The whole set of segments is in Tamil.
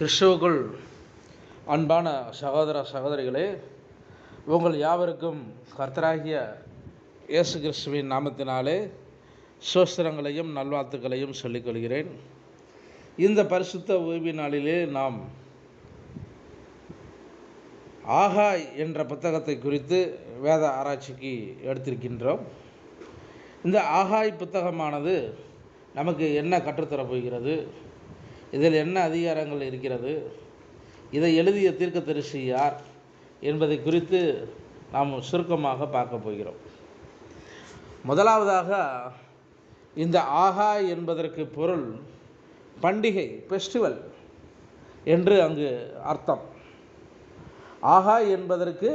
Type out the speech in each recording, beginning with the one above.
கிறிஸ்துவுக்குள் அன்பான சகோதர சகோதரிகளே உங்கள் யாவருக்கும் கர்த்தராகிய இயேசு கிறிஸ்துவின் நாமத்தினாலே சோஸ்திரங்களையும் நல்வாழ்த்துக்களையும் சொல்லிக்கொள்கிறேன் இந்த பரிசுத்த ஓய்வு நாளிலே நாம் ஆகா என்ற புத்தகத்தை குறித்து வேத ஆராய்ச்சிக்கு எடுத்திருக்கின்றோம். இந்த ஆகாய் புத்தகமானது நமக்கு என்ன கற்றுத்தரப் போகிறது? இதில் என்ன அதிகாரங்கள் இருக்கிறது? இதை எழுதிய தீர்க்கதரிசி யார் என்பதை குறித்து நாம் சுருக்கமாக பார்க்க போகிறோம். முதலாவதாக இந்த ஆஹா என்பதற்கு பொருள் பண்டிகை ஃபெஸ்டிவல் என்று அங்கு அர்த்தம். ஆஹா என்பதற்கு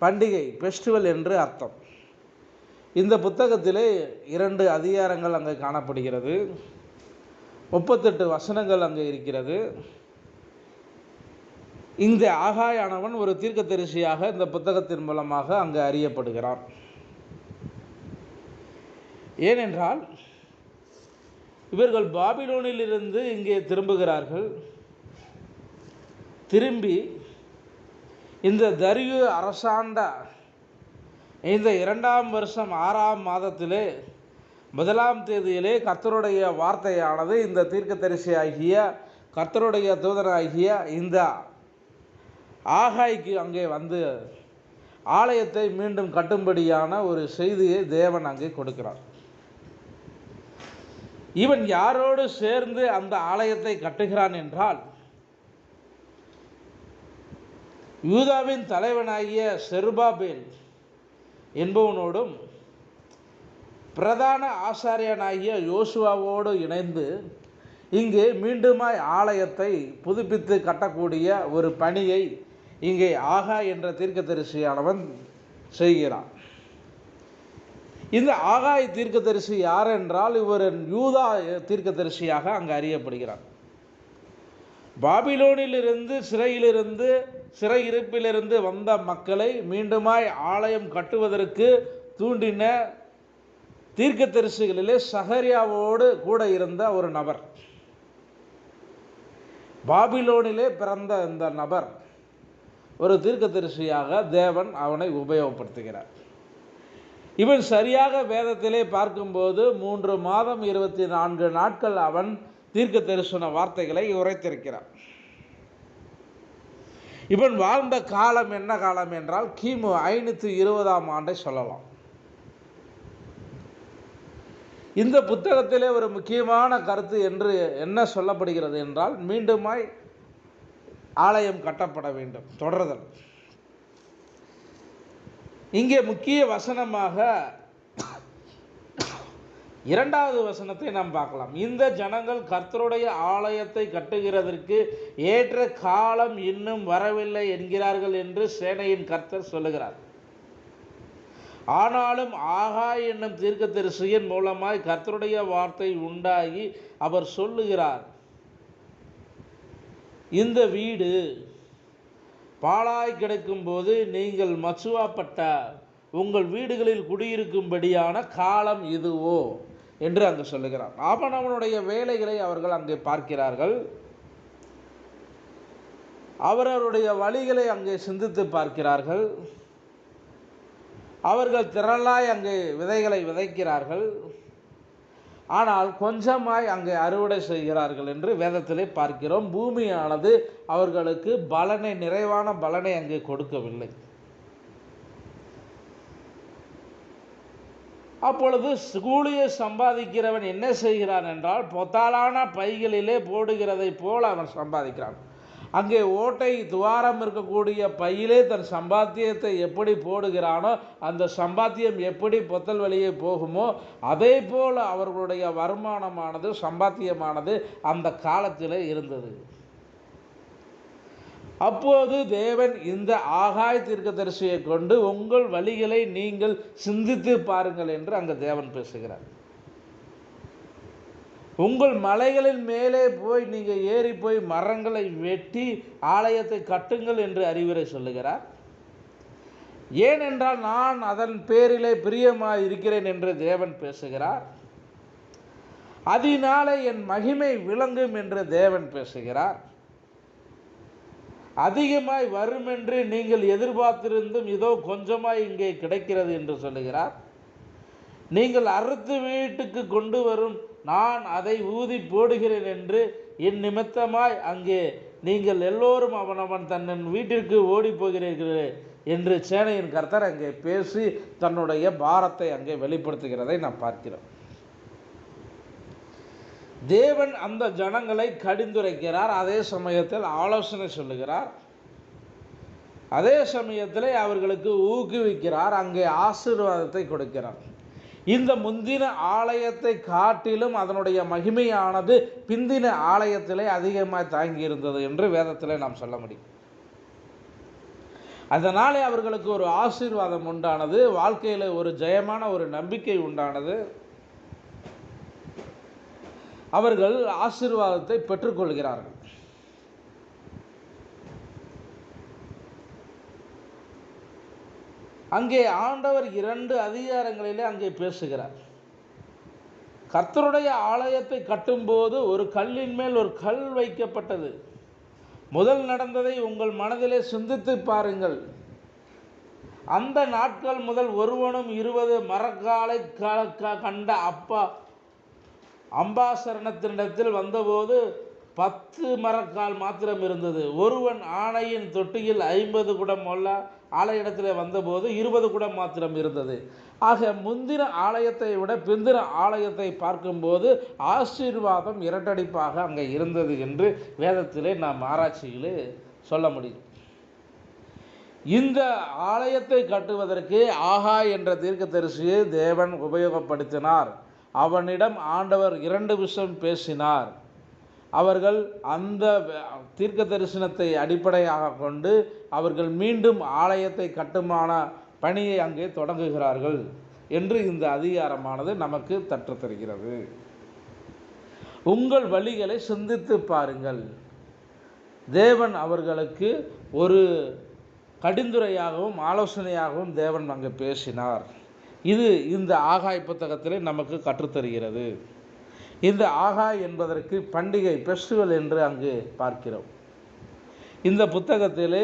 பண்டிகை ஃபெஸ்டிவல் என்று அர்த்தம். இந்த புத்தகத்திலே இரண்டு அதிகாரங்கள் அங்கே காணப்படுகிறது. முப்பத்தெட்டு வசனங்கள் அங்கே இருக்கிறது. இந்த ஆகாயானவன் ஒரு தீர்க்கதரிசியாக இந்த புத்தகத்தின் மூலமாக அங்கு அறியப்படுகிறான். ஏனென்றால் இவர்கள் பாபிலோனிலிருந்து இங்கே திரும்புகிறார்கள். திரும்பி இந்த தரியு அரசாண்ட இந்த இரண்டாம் வருஷம் ஆறாம் மாதத்திலே முதலாம் தேதியிலே கர்த்தருடைய வார்த்தையானது இந்த தீர்க்கதரிசி ஆகிய கர்த்தருடைய தூதனாகிய இந்த ஆகாய்க்கு அங்கே வந்து ஆலயத்தை மீண்டும் கட்டும்படியான ஒரு செய்தியை தேவன் அங்கே கொடுக்கிறார். இவன் யாரோடு சேர்ந்து அந்த ஆலயத்தை கட்டுகிறான் என்றால் யூதாவின் தலைவனாகிய செருபாபேல் என்பவனோடும் பிரதான ஆசாரியனாகிய யோசுவாவோடு இணைந்து இங்கே மீண்டுமாய் ஆலயத்தை புதுப்பித்து கட்டக்கூடிய ஒரு பணியை இங்கே ஆகா என்ற தீர்க்கதரிசியானவன் செய்கிறான். இந்த ஆகாய் தீர்க்கதரிசி யார் என்றால் இவர் யூதா தீர்க்கதரிசியாக அங்கு அறியப்படுகிறார் பாபிலோனிலிருந்து சிறையிலிருந்து சிறை இருப்பிலிருந்து வந்த மக்களை மீண்டுமாய் ஆலயம் கட்டுவதற்கு தூண்டின தீர்க்கதரிசிகளிலே சஹரியாவோடு கூட இருந்த ஒரு நபர். பாபிலோனிலே பிறந்த இந்த நபர் ஒரு தீர்க்கதரிசியாக தேவன் அவனை உபயோகப்படுத்துகிறார். இவன் சரியாக வேதத்திலே பார்க்கும்போது மூன்று மாதம் இருபத்தி நான்கு நாட்கள் அவன் தீர்க்க தரிசன வார்த்தைகளை உரைத்திருக்கிறான். இவன் வாழ்ந்த காலம் என்ன காலம் என்றால் கிமு ஐநூற்றி இருபதாம் ஆண்டை சொல்லலாம். இந்த புத்தகத்திலே ஒரு முக்கியமான கருத்து என்று என்ன சொல்லப்படுகிறது என்றால் மீண்டுமாய் ஆலயம் கட்டப்பட வேண்டும் தொடர்தல். இங்கே முக்கிய வசனமாக இரண்டாவது வசனத்தை நாம் பார்க்கலாம். இந்த ஜனங்கள் கர்த்தருடைய ஆலயத்தை கட்டுகிறதற்கு ஏற்ற காலம் இன்னும் வரவில்லை என்கிறார்கள் என்று சேனையின் கர்த்தர் சொல்லுகிறார். ஆனாலும் ஆகா என்னும் தீர்க்கதரிசியின் மூலமாய் கர்த்தருடைய வார்த்தை உண்டாகி அவர் சொல்லுகிறார் இந்த வீடு பாழாய் கிடக்கும்போது நீங்கள் மச்சுவாப்பட்ட உங்கள் வீடுகளில் குடியிருக்கும்படியான காலம் இதுவோ? என்று அங்கு சொல்லுகிறார். அவன் அவனுடைய வேலைகளை அவர்கள் அங்கே பார்க்கிறார்கள். அவரவருடைய வழிகளை அங்கே சிந்தித்து பார்க்கிறார்கள். அவர்கள் திரளாய் அங்கே விதைகளை விதைக்கிறார்கள். ஆனால் கொஞ்சமாய் அங்கே அறுவடை செய்கிறார்கள் என்று வேதத்திலே பார்க்கிறோம். பூமியானது அவர்களுக்கு பலனை நிறைவான பலனை அங்கே கொடுக்கவில்லை. அப்பொழுது கூலியை சம்பாதிக்கிறவன் என்ன செய்கிறான் என்றால் பொத்தாலான பைகளிலே போடுகிறதை போல் அவன் சம்பாதிக்கிறான். அங்கே ஓட்டை துவாரம் இருக்கக்கூடிய பையிலே தன் சம்பாத்தியத்தை எப்படி போடுகிறானோ அந்த சம்பாத்தியம் எப்படி பொத்தல் வழியே போகுமோ அதே போல் அவர்களுடைய வருமானமானது சம்பாத்தியமானது அந்த காலத்தில் இருந்தது. அப்போது தேவன் இந்த ஆகாய் தீர்க்கதரிசியை கொண்டு உங்கள் வழிகளை நீங்கள் சிந்தித்து பாருங்கள் என்று அங்கே தேவன் பேசுகிறார். உங்கள் மலைகளின் மேலே போய் நீங்கள் ஏறி போய் மரங்களை வெட்டி ஆலயத்தை கட்டுங்கள் என்று அறிவுரை சொல்லுகிறார். ஏனென்றால் நான் அதன் பேரிலே பிரியமாக இருக்கிறேன் என்று தேவன் பேசுகிறார். அதனாலே என் மகிமை விளங்கும் என்று தேவன் பேசுகிறார். அதிகமாய் வரும் என்று நீங்கள் எதிர்பார்த்திருந்தும் இதோ கொஞ்சமாய் இங்கே கிடைக்கிறது என்று சொல்லுகிறார். நீங்கள் அறுத்து வீட்டுக்கு கொண்டு வரும் நான் அதை ஊதி போடுகிறேன் என்று என் நிமித்தமாய் அங்கே நீங்கள் எல்லோரும் அவன் அவன் தன்னன் வீட்டிற்கு ஓடி போகிறீர்கள் என்று சேனையின் கர்த்தர் அங்கே பேசி தன்னுடைய பாரத்தை அங்கே வெளிப்படுத்துகிறதை நாம் பார்க்கிறோம். தேவன் அந்த ஜனங்களை கடிந்துரைக்கிறார். அதே சமயத்தில் ஆலோசனை சொல்லுகிறார். அதே சமயத்தில் அவர்களுக்கு ஊக்குவிக்கிறார். அங்கே ஆசீர்வாதத்தை கொடுக்கிறார். இந்த முந்தின ஆலயத்தை காட்டிலும் அதனுடைய மகிமையானது பிந்தின ஆலயத்திலே அதிகமாக தாங்கி இருந்தது என்று வேதத்திலே நாம் சொல்ல முடியும். அதனாலே அவர்களுக்கு ஒரு ஆசீர்வாதம் உண்டானது வாழ்க்கையில் ஒரு ஜெயமான ஒரு நம்பிக்கை உண்டானது. அவர்கள் ஆசீர்வாதத்தை பெற்றுக்கொள்கிறார்கள். அங்கே ஆண்டவர் இரண்டு அதிகாரங்களிலே அங்கே பேசுகிறார். கர்த்தருடைய ஆலயத்தை கட்டும்போது ஒரு கல்லின் மேல் ஒரு கல் வைக்கப்பட்டது. முதல் நடந்ததை உங்கள் மனதிலே சிந்தித்து பாருங்கள். அந்த நாட்கள் முதல் ஒருவனும் இருபது மரக்காலை க- க- கண்ட அப்பா அம்பாசரணத்தினிடத்தில் வந்தபோது பத்து மரக்கால் மாத்திரம் இருந்தது. ஒருவன் ஆணையின் தொட்டியில் ஐம்பது குடம் மொல்ல ஆலயத்தில் வந்தபோது இருபது குடம் மாத்திரம் இருந்தது. ஆக முந்தின ஆலயத்தை விட பிந்தின ஆலயத்தை பார்க்கும்போது ஆசீர்வாதம் இரட்டடிப்பாக அங்கே இருந்தது என்று வேதத்திலே நாம் ஆராய்ச்சியிலே சொல்ல முடியும். இந்த ஆலயத்தை கட்டுவதற்கு ஆகா என்ற தீர்க்கதரிசியை தேவன் உபயோகப்படுத்தினார். அவனிடம் ஆண்டவர் இரண்டு விஷயம் பேசினார். அவர்கள் அந்த தீர்க்க தரிசனத்தை அடிப்படையாக கொண்டு அவர்கள் மீண்டும் ஆலயத்தை கட்டுமான பணியை அங்கே தொடங்குகிறார்கள் என்று இந்த அதிகாரமானது நமக்கு தற்று தருகிறது உங்கள் வழிகளை சிந்தித்து பாருங்கள். தேவன் அவர்களுக்கு ஒரு கடிந்துரையாகவும் ஆலோசனையாகவும் தேவன் அங்கே பேசினார். இது இந்த ஆகாய் புத்தகத்திலே நமக்கு கற்றுத்தருகிறது. இந்த ஆகா என்பதற்கு பண்டிகை ஃபெஸ்டிவல் என்று அங்கு பார்க்கிறோம். இந்த புத்தகத்தில்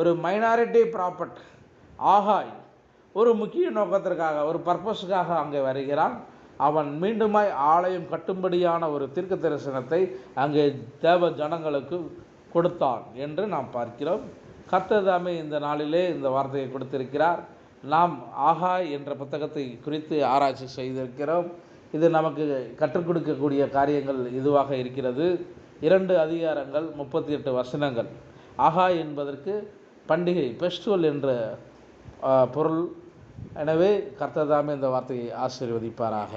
ஒரு மைனாரிட்டி ப்ராப்பர்ட் ஆகாய் ஒரு முக்கிய நோக்கத்திற்காக ஒரு பர்பஸுக்காக அங்கே வருகிறான். அவன் மீண்டுமாய் ஆலயம் கட்டும்படியான ஒரு தீர்க்க தரிசனத்தை அங்கே தேவ ஜனங்களுக்கு கொடுத்தான் என்று நாம் பார்க்கிறோம். கர்த்ததாமே இந்த நாளிலே இந்த வார்த்தையை கொடுத்திருக்கிறார். நாம் ஆகாய் என்ற புத்தகத்தை குறித்து ஆராய்ச்சி செய்திருக்கிறோம். இது நமக்கு கற்றுக் கொடுக்கக்கூடிய காரியங்கள் இதுவாக இருக்கிறது. இரண்டு அதிகாரங்கள் முப்பத்தி எட்டு வசனங்கள். ஆகா என்பதற்கு பண்டிகை பெஸ்டிவல் என்ற பொருள். எனவே கர்த்ததாமே இந்த வார்த்தையை ஆசீர்வதிப்பாராக.